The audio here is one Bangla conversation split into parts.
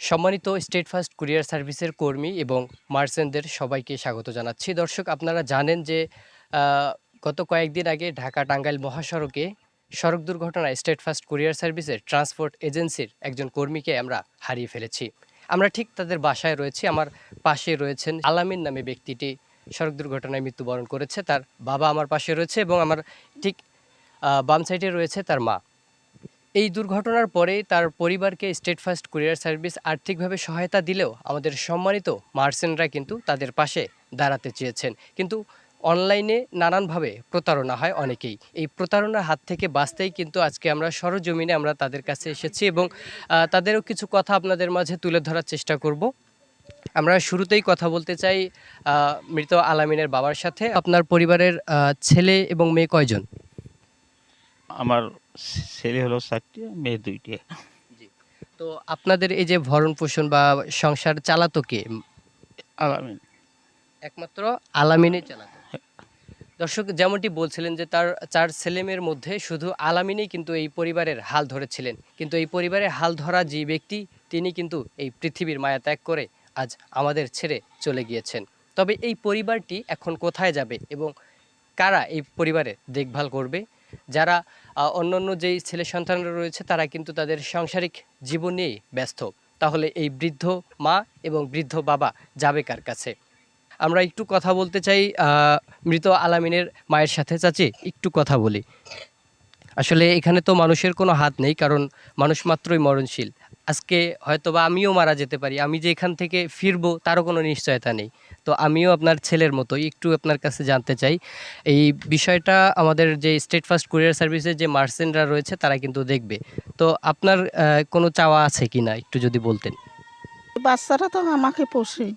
সম্মানিত স্টেট ফার্স্ট কুরিয়ার সার্ভিসের কর্মী এবং মার্চেন্টদের সবাইকে স্বাগত জানাচ্ছি। দর্শক, আপনারা জানেন যে গত কয়েকদিন আগে ঢাকা টাঙ্গাইল মহাসড়কে সড়ক দুর্ঘটনায় স্টেট ফার্স্ট কুরিয়ার সার্ভিসের ট্রান্সপোর্ট এজেন্সির একজন কর্মীকে আমরা হারিয়ে ফেলেছি। আমরা ঠিক তাদের বাসায় রয়েছি, আমার পাশে রয়েছেন আলামিন নামে ব্যক্তিটি। সড়ক দুর্ঘটনায় মৃত্যুবরণ করেছে, তার বাবা আমার পাশে রয়েছে এবং আমার ঠিক বাম সাইডে রয়েছে তার মা। এই দুর্ঘটনার পরে তার পরিবারকে স্টেট ফার্স্ট কুরিয়ার সার্ভিস আর্থিকভাবে সহায়তা দিলেও আমাদের সম্মানিত মার্সেনরা কিন্তু তাদের পাশে দাঁড়াতে চেয়েছেন। কিন্তু অনলাইনে নানানভাবে প্রতারণা হয় অনেকেই। এই প্রতারণার হাত থেকে বাঁচতেই কিন্তু আজকে আমরা সরজমিনে আমরা তাদের কাছে এসেছি এবং তাদেরও কিছু কথা আপনাদের মাঝে তুলে ধরার চেষ্টা করব। আমরা শুরুতেই কথা বলতে চাই মৃত আলামিনের বাবার সাথে। আপনার পরিবারের ছেলে এবং মেয়ে কয়জন? আমার ছেলে হলো চারটে মেয়ে দুইটে। তো আপনাদের এই যে ভরণ পোষণ বা সংসার চালাতো কে? আলামিন। একমাত্র আলামিনে চালাতো। দর্শক যেমনটি বলছিলেন যে তার চার ছেলেমেয়ের মধ্যে শুধু আলামিনেই কিন্তু এই পরিবারের হাল ধরেছিলেন। কিন্তু এই পরিবারের হাল ধরা যে ব্যক্তি তিনি কিন্তু এই পৃথিবীর মায়া ত্যাগ করে আজ আমাদের ছেড়ে চলে গিয়েছেন। তবে এই পরিবারটি এখন কোথায় যাবে এবং কারা এই পরিবারের দেখভাল করবে? যারা অন্য অন্য যেই ছেলে সন্তানরা রয়েছে, তারা কিন্তু তাদের সাংসারিক জীবন নিয়েই ব্যস্ত। তাহলে এই বৃদ্ধ মা এবং বৃদ্ধ বাবা যাবে কার কাছে? আমরা একটু কথা বলতে চাই মৃত আলামিনের মায়ের সাথে। চাচি, একটু কথা বলি। আসলে এখানে তো মানুষের কোনো হাত নেই, কারণ মানুষ মাত্রই মরণশীল। আজকে হয়তো বা আমিও মারা যেতে পারি আমি যে এখান থেকে ফিরবো তারও কোনো নিশ্চয়তা নেই। তো আমিও আপনার ছেলের মতো একটু আপনার কাছে জানতে চাই এই বিষয়টা আমাদের যে স্টেট ফার্স্ট কুরিয়ার সার্ভিসের যে মার্সেন্টরা রয়েছে তারা কিন্তু দেখবে। তো আপনার কোনো চাওয়া আছে কি না একটু যদি বলতেন? বাচ্চাটা তো আমাকে পোষে।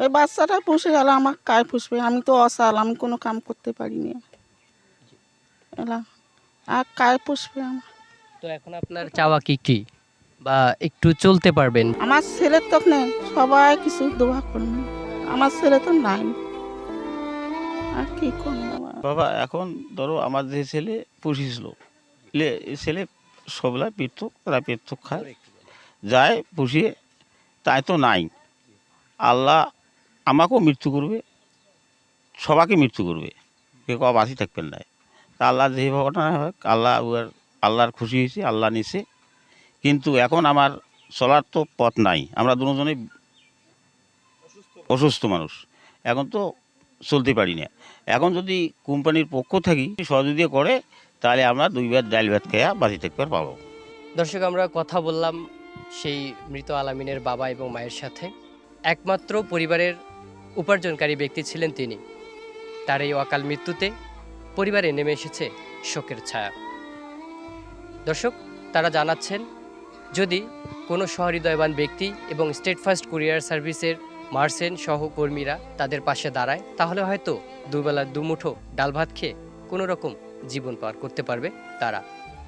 ওই বাচ্চাটা পুষে গেল আমাকে কায় পুষবে? আমি তো অসাল আমি কোনো কাম করতে পারিনি। এলা আর কায় পুষবে আমার? তো এখন আপনার চাওয়া কি কি? বা একটু চলতে পারবেন। আমার ছেলের তো নেই সবাই কিছু দোয়া করবে আমার ছেলে তো নাই। আর কি করব বাবা? বাবা এখন ধরো আমার যে ছেলে পুষিছিল লে ছেলে সবলা পেটুক তারা পেটুক খায় যায় পুষিয়ে তাই তো নাই। আল্লাহ আমাকেও মৃত্যু করবে সবাইকে মৃত্যু করবে কেউ কেউ বাঁচি থাকবেন না। তা আল্লাহ যে ঘটনা হয় আল্লাহ উয়ার আল্লাহর খুশি হয়েছে আল্লাহ নিছে। কিন্তু এখন আমার চলার তো পথ নাই। আমরা দুজনেই অসুস্থ মানুষ। এখন তো চলতে পারি না। এখন যদি কোম্পানির পক্ষ থাকি, সহযোগিতা করে, তাহলে আমরা দুইবার ডাল ভাত খেয়া বাঁচি থাকতে পাবো দর্শক, আমরা কথা বললাম সেই মৃত আলামিনের বাবা এবং মায়ের সাথে। একমাত্র পরিবারের উপার্জনকারী ব্যক্তি ছিলেন তিনি। তার এই অকাল মৃত্যুতে পরিবারে নেমে এসেছে শোকের ছায়া। দর্শক, তারা জানাচ্ছেন যদি কোনো সহৃদয়বান ব্যক্তি এবং স্টেট ফার্স্ট কুরিয়ার সার্ভিসের মার্সেন সহকর্মীরা তাদের পাশে দাঁড়ায়, তাহলে হয়তো দুবেলা দুমুঠো ডাল ভাত খেয়ে কোনো রকম জীবন পার করতে পারবে তারা।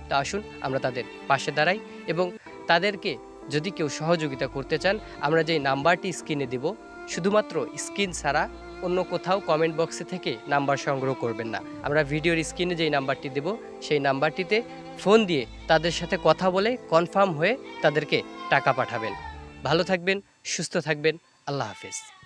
তা আসুন, আমরা তাদের পাশে দাঁড়াই এবং তাদেরকে যদি কেউ সহযোগিতা করতে চান, আমরা যেই নাম্বারটি স্ক্রিনে দেব, শুধুমাত্র স্ক্রিন ছাড়া অন্য কোথাও কমেন্ট বক্সে থেকে নাম্বার সংগ্রহ করবেন না। আমরা ভিডিওর স্ক্রিনে যেই নাম্বারটি দেব, সেই নাম্বারটিতে ফোন দিয়ে তাদের সাথে কথা বলে কনফার্ম হয়ে তাদেরকে টাকা পাঠাবেন। ভালো থাকবেন, সুস্থ থাকবেন। আল্লাহ হাফেজ।